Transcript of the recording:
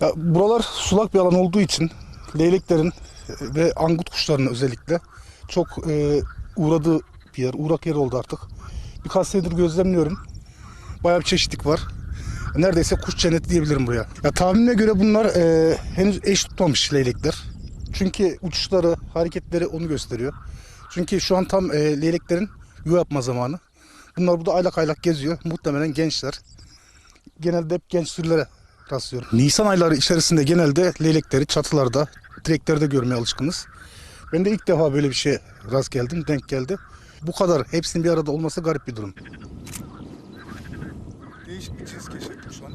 Ya, buralar sulak bir alan olduğu için leyleklerin e, ve angut kuşlarının özellikle çok e, uğradığı bir yer, uğrak yer oldu artık. Birkaç senedir gözlemliyorum. Bayağı bir çeşitlik var. Neredeyse kuş cenneti diyebilirim buraya. Ya tahminime göre bunlar e, henüz eş tutmamış leylekler. Çünkü uçuşları, hareketleri onu gösteriyor. Çünkü şu an tam e, leyleklerin yuva yapma zamanı. Bunlar burada aylak aylak geziyor. Muhtemelen gençler. Genelde hep genç sürülere rastlıyorum. Nisan ayları içerisinde genelde leylekleri çatılarda, direklerde görmeye alışkınız. Ben de ilk defa böyle bir şey rast geldim, denk geldi. Bu kadar hepsinin bir arada olması garip bir durum. Değişik bir çizgi şu an.